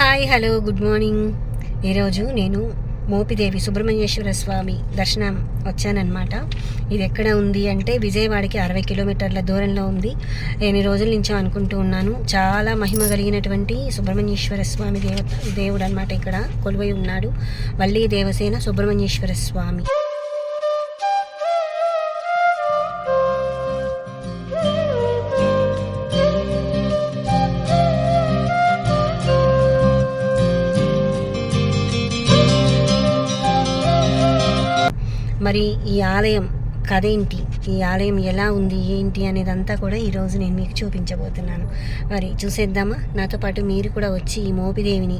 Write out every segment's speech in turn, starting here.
Hi hello good morning. ఈరోజు నేను మోపిదేవి సుబ్రహ్మణ్యేశ్వర స్వామి దర్శనం వచ్చానన్నమాట. ఇది ఎక్కడ ఉంది అంటే విజయవాడకి అరవై కిలోమీటర్ల దూరంలో ఉంది. ఎన్ని రోజుల నుంచో అనుకుంటూ ఉన్నాను. చాలా మహిమ కలిగినటువంటి సుబ్రహ్మణ్యేశ్వర స్వామి దేవ దేవుడు అనమాట ఇక్కడ. కొలువై ఉన్నాడు. వల్లి దేవసేన సుబ్రహ్మణ్యేశ్వర స్వామి. మరి ఈ ఆలయం కథ ఏంటి? ఈ ఆలయం ఎలా ఉంది? ఏంటి? అనేదంతా కూడా ఈరోజు నేను మీకు చూపించబోతున్నాను. మరి చూసేద్దామా? నాతో పాటు మీరు కూడా వచ్చి ఈ మోపిదేవిని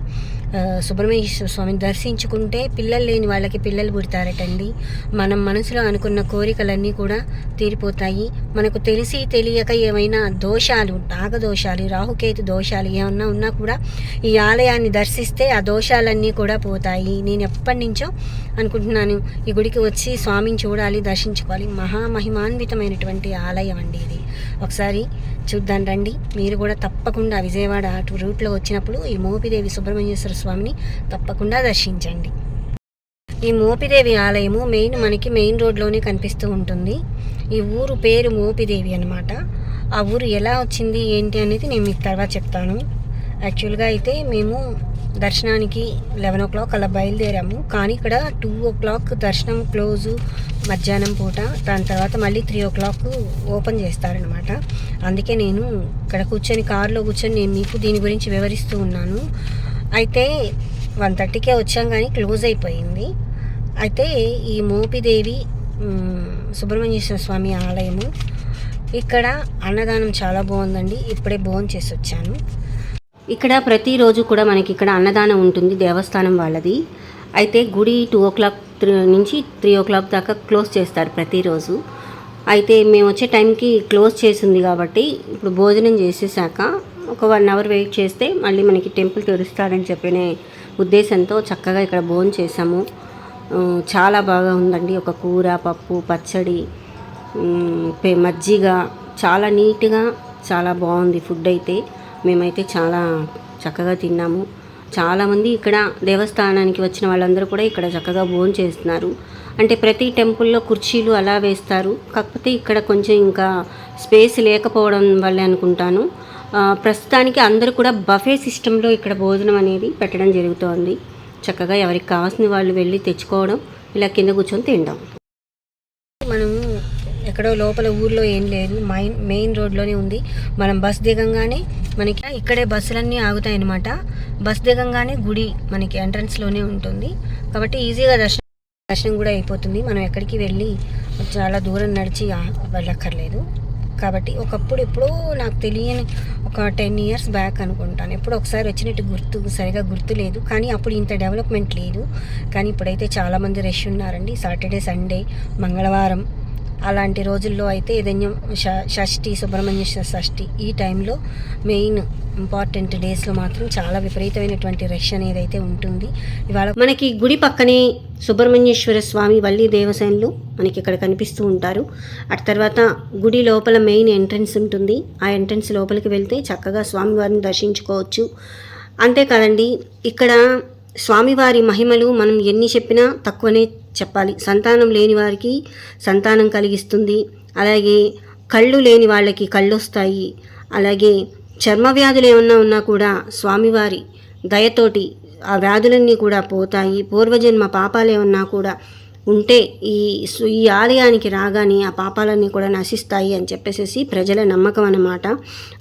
సుబ్రహ్మణ్యేశ్వర స్వామిని దర్శించుకుంటే పిల్లలు లేని వాళ్ళకి పిల్లలు పుడతారటండి. మనం మనసులో అనుకున్న కోరికలన్నీ కూడా తీరిపోతాయి. మనకు తెలిసి తెలియక ఏమైనా దోషాలు నాగదోషాలు రాహుకేతు దోషాలు ఏమన్నా ఉన్నా కూడా ఈ ఆలయాన్ని దర్శిస్తే ఆ దోషాలన్నీ కూడా పోతాయి. నేను ఎప్పటి నుంచో అనుకుంటున్నాను ఈ గుడికి వచ్చి స్వామిని చూడాలి దర్శించుకోవాలి. మహామహిమాన్వితమైనటువంటి ఆలయం అండి ఇది. ఒకసారి చూద్దాం రండి. మీరు కూడా తప్పకుండా విజయవాడ అటు రూట్లో వచ్చినప్పుడు ఈ మోపిదేవి సుబ్రహ్మణ్యేశ్వర స్వామిని తప్పకుండా దర్శించండి. ఈ మోపిదేవి ఆలయము మెయిన్ మనకి మెయిన్ రోడ్లోనే కనిపిస్తూ ఉంటుంది. ఈ ఊరు పేరు మోపిదేవి అనమాట ఆ ఊరు ఎలా వచ్చింది ఏంటి అనేది నేను మీకు తర్వాత చెప్తాను. యాక్చువల్గా అయితే మేము దర్శనానికి లెవెన్ ఓ క్లాక్ అలా బయలుదేరాము. కానీ ఇక్కడ టూ ఓ క్లాక్ దర్శనం క్లోజు మధ్యాహ్నం పూట. దాని తర్వాత మళ్ళీ త్రీ ఓ క్లాక్ ఓపెన్ చేస్తారనమాట అందుకే నేను ఇక్కడ కూర్చొని కారులో కూర్చొని నేను మీకు దీని గురించి వివరిస్తూ ఉన్నాను. అయితే వన్ థర్టీకే వచ్చాం కానీ క్లోజ్ అయిపోయింది. అయితే ఈ మోపిదేవి సుబ్రహ్మణ్యేశ్వర స్వామి ఆలయము ఇక్కడ అన్నదానం చాలా బాగుందండి. ఇప్పుడే భోజనం చేసి వచ్చాను. ఇక్కడ ప్రతిరోజు కూడా మనకి ఇక్కడ అన్నదానం ఉంటుంది దేవస్థానం వాళ్ళది. అయితే గుడి టూ ఓ క్లాక్ నుంచి త్రీ ఓ క్లాక్ దాకా క్లోజ్ చేస్తారు ప్రతిరోజు అయితే మేము వచ్చే టైంకి క్లోజ్ చేసింది కాబట్టి ఇప్పుడు భోజనం చేసేసాక ఒక వన్ అవర్ వెయిట్ చేస్తే మళ్ళీ మనకి టెంపుల్ తెరుస్తారని చెప్పిన ఉద్దేశంతో చక్కగా ఇక్కడ భోజనం చేసాము చాలా బాగా ఉందండి. ఒక కూర పప్పు పచ్చడి మజ్జిగ. చాలా నీట్గా చాలా బాగుంది ఫుడ్ అయితే. మేమైతే చాలా చక్కగా తిన్నాము. చాలామంది ఇక్కడ దేవస్థానానికి వచ్చిన వాళ్ళందరూ కూడా ఇక్కడ చక్కగా భోజనం చేస్తున్నారు. అంటే ప్రతి టెంపుల్లో కుర్చీలు అలా వేస్తారు. కాకపోతే ఇక్కడ కొంచెం ఇంకా స్పేస్ లేకపోవడం వల్లే అనుకుంటాను. ప్రస్తుతానికి అందరూ కూడా బఫే సిస్టంలో ఇక్కడ భోజనం అనేది పెట్టడం జరుగుతోంది. చక్కగా ఎవరికి కావాల్సిన వాళ్ళు వెళ్ళి తెచ్చుకోవడం ఇలా కింద కూర్చొని తినడం మనం ఎక్కడో లోపల ఊర్లో ఏం లేదు. మైన్ మెయిన్ రోడ్లోనే ఉంది. మనం బస్ దిగంగానే మనకి ఇక్కడే బస్సులన్నీ ఆగుతాయి అనమాట బస్ దిగంగానే గుడి మనకి ఎంట్రన్స్లోనే ఉంటుంది. కాబట్టి ఈజీగా దర్శనం దర్శనం కూడా అయిపోతుంది. మనం ఎక్కడికి వెళ్ళి చాలా దూరం నడిచి వెళ్ళక్కర్లేదు. కాబట్టి ఒకప్పుడు ఎప్పుడో నాకు తెలియని ఒక టెన్ ఇయర్స్ బ్యాక్ అనుకుంటాను. ఎప్పుడో ఒకసారి వచ్చినట్టు గుర్తు సరిగా గుర్తు లేదు. కానీ అప్పుడు ఇంత డెవలప్మెంట్ లేదు. కానీ ఇప్పుడైతే చాలామంది రష్ ఉన్నారండి. సాటర్డే సండే మంగళవారం. అలాంటి రోజుల్లో అయితే ఏదైనా ష- షష్ఠి సుబ్రహ్మణ్యేశ్వర షష్ఠి ఈ టైంలో మెయిన్ ఇంపార్టెంట్ డేస్లో మాత్రం చాలా విపరీతమైనటువంటి రష్ అనేది అయితే ఉంటుంది. ఇవాళ మనకి గుడి పక్కనే సుబ్రహ్మణ్యేశ్వర స్వామి వల్లి దేవసేనలు మనకి ఇక్కడ కనిపిస్తూ ఉంటారు. అటు తర్వాత గుడి లోపల మెయిన్ ఎంట్రన్స్ ఉంటుంది. ఆ ఎంట్రన్స్ లోపలికి వెళ్తే చక్కగా స్వామివారిని దర్శించుకోవచ్చు. అంతేకాదండి ఇక్కడ స్వామివారి మహిమలు మనం ఎన్ని చెప్పినా తక్కువనే చెప్పాలి. సంతానం లేని వారికి సంతానం కలిగిస్తుంది. అలాగే కళ్ళు లేని వాళ్ళకి కళ్ళు వస్తాయి అలాగే చర్మ వ్యాధులు ఏమన్నా ఉన్నా కూడా స్వామివారి దయతోటి ఆ వ్యాధులన్నీ కూడా పోతాయి. పూర్వజన్మ పాపాలు ఏమన్నా కూడా ఉంటే ఈ సు- ఈ ఆలయానికి రాగానే ఆ పాపాలన్నీ కూడా నశిస్తాయి అని చెప్పేసి ప్రజల నమ్మకం అన్నమాట.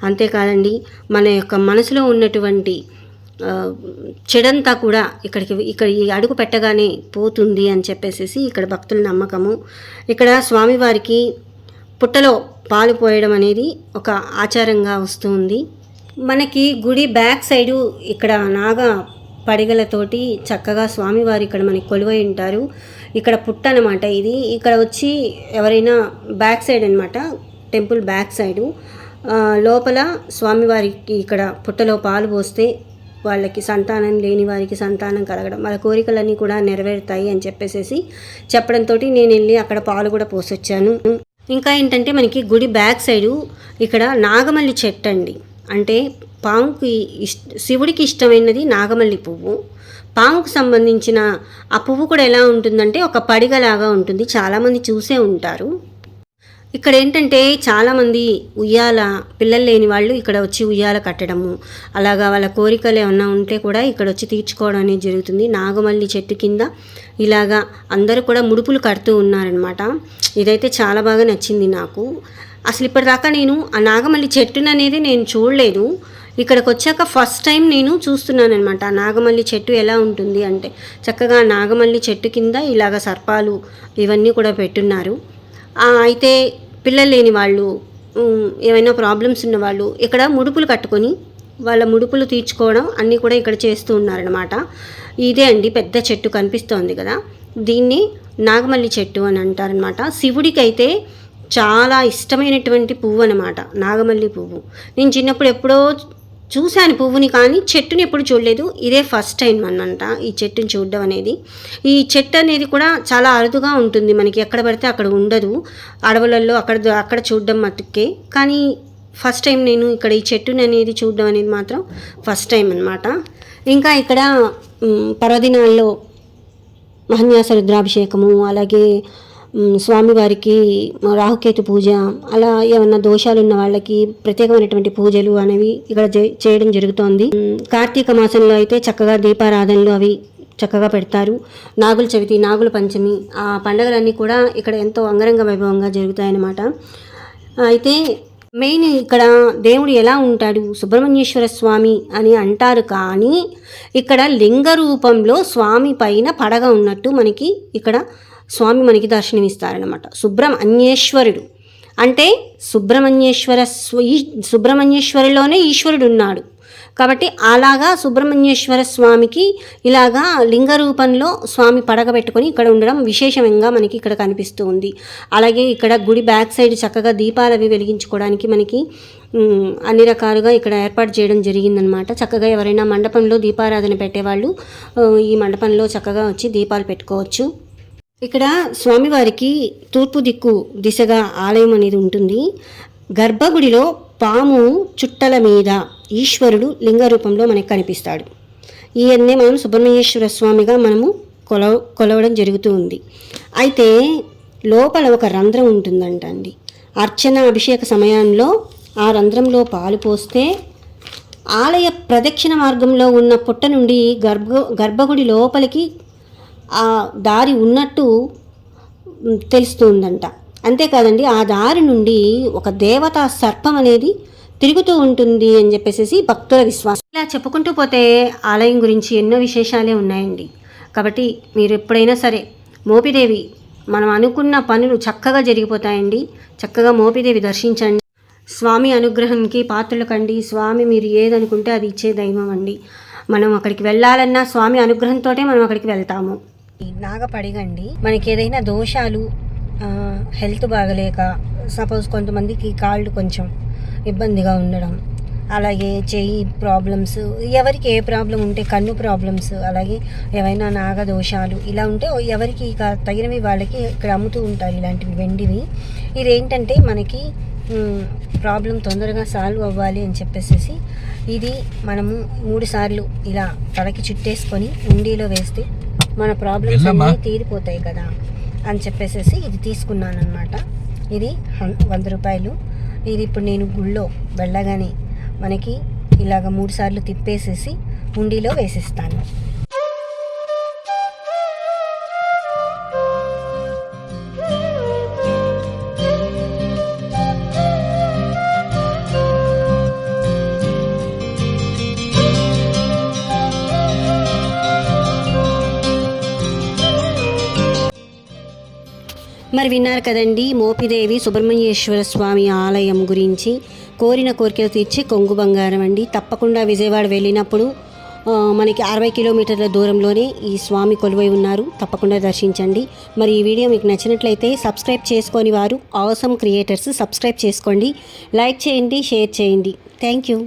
అంతేకాదండి మన యొక్క మనసులో ఉన్నటువంటి చెడంతా కూడా ఇక్కడికి ఇక్కడ ఈ అడుగు పెట్టగానే పోతుంది అని చెప్పేసి ఇక్కడ భక్తుల నమ్మకము. ఇక్కడ స్వామివారికి పుట్టలో పాలు పోయడం అనేది ఒక ఆచారంగా వస్తుంది మనకి గుడి బ్యాక్ సైడు ఇక్కడ నాగ పడిగలతోటి చక్కగా స్వామివారు ఇక్కడ మనకి కొలువై ఉంటారు. ఇక్కడ పుట్ట అనమాట ఇది. ఇక్కడ వచ్చి ఎవరైనా బ్యాక్ సైడ్ అనమాట టెంపుల్ బ్యాక్ సైడు లోపల స్వామివారికి ఇక్కడ పుట్టలో పాలు పోస్తే వాళ్ళకి సంతానం లేని వారికి సంతానం కలగడం వాళ్ళ కోరికలన్నీ కూడా నెరవేరుతాయి అని చెప్పేసి చెప్పడంతో నేను వెళ్ళి అక్కడ పాలు కూడా పోసొచ్చాను. ఇంకా ఏంటంటే మనకి గుడి బ్యాక్ సైడు ఇక్కడ నాగమల్లి చెట్టు అండి. అంటే పాముకి ఇష్ట శివుడికి ఇష్టమైనది నాగమల్లి పువ్వు. పాముకు సంబంధించిన ఆ పువ్వు కూడా ఎలా ఉంటుందంటే ఒక పడిగలాగా ఉంటుంది. చాలామంది చూసే ఉంటారు. ఇక్కడ ఏంటంటే చాలామంది ఉయ్యాల పిల్లలు లేని వాళ్ళు ఇక్కడ వచ్చి ఉయ్యాల కట్టడము అలాగా వాళ్ళ కోరికలు ఏమన్నా ఉంటే కూడా ఇక్కడ వచ్చి తీర్చుకోవడం అనేది జరుగుతుంది. నాగమల్లి చెట్టు కింద ఇలాగా అందరూ కూడా ముడుపులు కడుతూ ఉన్నారనమాట ఇదైతే చాలా బాగా నచ్చింది నాకు. అసలు ఇప్పటిదాకా నేను ఆ నాగమల్లి చెట్టును అనేది నేను చూడలేదు. ఇక్కడికి వచ్చాక ఫస్ట్ టైం నేను చూస్తున్నాను అనమాట ఆ నాగమల్లి చెట్టు ఎలా ఉంటుంది అంటే చక్కగా నాగమల్లి చెట్టు కింద ఇలాగ సర్పాలు ఇవన్నీ కూడా పెట్టున్నారు. అయితే పిల్లలు లేని వాళ్ళు ఏమైనా ప్రాబ్లమ్స్ ఉన్న వాళ్ళు ఇక్కడ ముడుపులు కట్టుకొని వాళ్ళ ముడుపులు తీర్చుకోవడం అన్నీ కూడా ఇక్కడ చేస్తూ ఉన్నారనమాట ఇదే అండి పెద్ద చెట్టు కనిపిస్తోంది కదా. దీన్ని నాగమల్లి చెట్టు అని అంటారనమాట శివుడికి అయితే చాలా ఇష్టమైనటువంటి పువ్వు అనమాట నాగమల్లి పువ్వు. నేను చిన్నప్పుడు ఎప్పుడో చూశాను పువ్వుని కానీ చెట్టుని ఎప్పుడు చూడలేదు. ఇదే ఫస్ట్ టైం అనమాట ఈ చెట్టుని చూడడం అనేది. ఈ చెట్టు అనేది కూడా చాలా అరుదుగా ఉంటుంది. మనకి ఎక్కడ పడితే అక్కడ ఉండదు. అడవులలో అక్కడ అక్కడ చూడడం మటుకే కానీ ఫస్ట్ టైం నేను ఇక్కడ ఈ చెట్టుని అనేది చూడడం అనేది మాత్రం ఫస్ట్ టైం అనమాట ఇంకా ఇక్కడ పర్వదినాల్లో మహన్యాస రుద్రాభిషేకము అలాగే స్వామివారికి రాహుకేతు పూజ అలా ఏమన్నా దోషాలు ఉన్న వాళ్ళకి ప్రత్యేకమైనటువంటి పూజలు అనేవి ఇక్కడ చేయడం జరుగుతోంది. కార్తీక మాసంలో అయితే చక్కగా దీపారాధనలు అవి చక్కగా పెడతారు. నాగుల చవితి నాగుల పంచమి ఆ పండుగలన్నీ కూడా ఇక్కడ ఎంతో అంగరంగ వైభవంగా జరుగుతాయన్నమాట. అయితే మెయిన్ ఇక్కడ దేవుడు ఎలా ఉంటాడు? సుబ్రహ్మణ్యేశ్వర స్వామి అని అంటారు కానీ ఇక్కడ లింగ రూపంలో స్వామి పైన పడగ ఉన్నట్టు మనకి ఇక్కడ స్వామి మనకి దర్శనమిస్తారనమాట సుబ్రహ్మణ్యేశ్వరుడు. అంటే సుబ్రహ్మణ్యేశ్వర స్వ సుబ్రహ్మణ్యేశ్వరిలోనే ఈశ్వరుడు ఉన్నాడు కాబట్టి అలాగా సుబ్రహ్మణ్యేశ్వర స్వామికి ఇలాగా లింగ రూపంలో స్వామి పడగ పెట్టుకొని ఇక్కడ ఉండడం విశేషంగా మనకి ఇక్కడ కనిపిస్తూ ఉంది. అలాగే ఇక్కడ గుడి బ్యాక్ సైడ్ చక్కగా దీపాలు అవి వెలిగించుకోవడానికి మనకి అన్ని రకాలుగా ఇక్కడ ఏర్పాటు చేయడం జరిగిందనమాట చక్కగా ఎవరైనా మండపంలో దీపారాధన పెట్టేవాళ్ళు ఈ మండపంలో చక్కగా వచ్చి దీపాలు పెట్టుకోవచ్చు. ఇక్కడ స్వామివారికి తూర్పు దిక్కు దిశగా ఆలయం అనేది ఉంటుంది. గర్భగుడిలో పాము చుట్టల మీద ఈశ్వరుడు లింగ రూపంలో మనకి కనిపిస్తాడు. ఈయన్నే మనం సుబ్రహ్మణ్యేశ్వర స్వామిగా మనము కొలవ కొలవడం జరుగుతూ ఉంది. అయితే లోపల ఒక రంధ్రం ఉంటుందంట అండి. అర్చన అభిషేక సమయంలో ఆ రంధ్రంలో పాలు పోస్తే ఆలయ ప్రదక్షిణ మార్గంలో ఉన్న పుట్ట నుండి గర్భ గర్భగుడి లోపలికి ఆ దారి ఉన్నట్టు తెలుస్తుందంట. అంతేకాదండి ఆ దారి నుండి ఒక దేవతా సర్పం అనేది తిరుగుతూ ఉంటుంది అని చెప్పేసి భక్తుల విశ్వాసం. ఇలా చెప్పుకుంటూ పోతే ఆలయం గురించి ఎన్నో విశేషాలే ఉన్నాయండి. కాబట్టి మీరు ఎప్పుడైనా సరే మోపిదేవి మనం అనుకున్న పనులు చక్కగా జరిగిపోతాయండి. చక్కగా మోపిదేవి దర్శించండి. స్వామి అనుగ్రహానికి పాత్రలు కండి. స్వామి మీరు ఏదనుకుంటే అది ఇచ్చే దైవం అండి. మనం అక్కడికి వెళ్ళాలన్నా స్వామి అనుగ్రహంతోటే మనం అక్కడికి వెళ్తాము. నాగపడిగండి మనకి ఏదైనా దోషాలు హెల్త్ బాగలేక సపోజ్ కొంతమందికి కాళ్ళు కొంచెం ఇబ్బందిగా ఉండడం అలాగే చెయ్యి ప్రాబ్లమ్స్ ఎవరికి ఏ ప్రాబ్లం ఉంటే కన్ను ప్రాబ్లమ్స్ అలాగే ఏవైనా నాగ దోషాలు ఇలా ఉంటే ఎవరికి ఇక తగినవి వాళ్ళకి ఇక్కడ అమ్ముతూ ఉంటారు ఇలాంటివి వెండివి. ఇదేంటంటే మనకి ప్రాబ్లం తొందరగా సాల్వ్ అవ్వాలి అని చెప్పేసి ఇది మనము మూడు సార్లు ఇలా తలకి చుట్టేసుకొని ఉండిలో వేస్తే మన ప్రాబ్లమ్స్. అన్నీ తీరిపోతాయి కదా అని చెప్పేసి ఇది తీసుకున్నాను అనమాట ఇది వంద రూపాయలు. ఇది ఇప్పుడు నేను గుళ్ళో వెళ్ళగానే మనకి ఇలాగ మూడు సార్లు తిప్పేసేసి ఉండిలో వేసిస్తాను. మరి విన్నారు కదండి మోపిదేవి సుబ్రహ్మణ్యేశ్వర స్వామి ఆలయం గురించి. కోరిన కోరికలు తీర్చి కొంగు బంగారం అండి. తప్పకుండా విజయవాడ వెళ్ళినప్పుడు మనకి అరవై కిలోమీటర్ల దూరంలోనే ఈ స్వామి కొలువై ఉన్నారు. తప్పకుండా దర్శించండి. మరి ఈ వీడియో మీకు నచ్చినట్లయితే సబ్స్క్రైబ్ చేసుకొని వారు అవసరం క్రియేటర్స్ సబ్స్క్రైబ్ చేసుకోండి. లైక్ చేయండి షేర్ చేయండి. Thank you.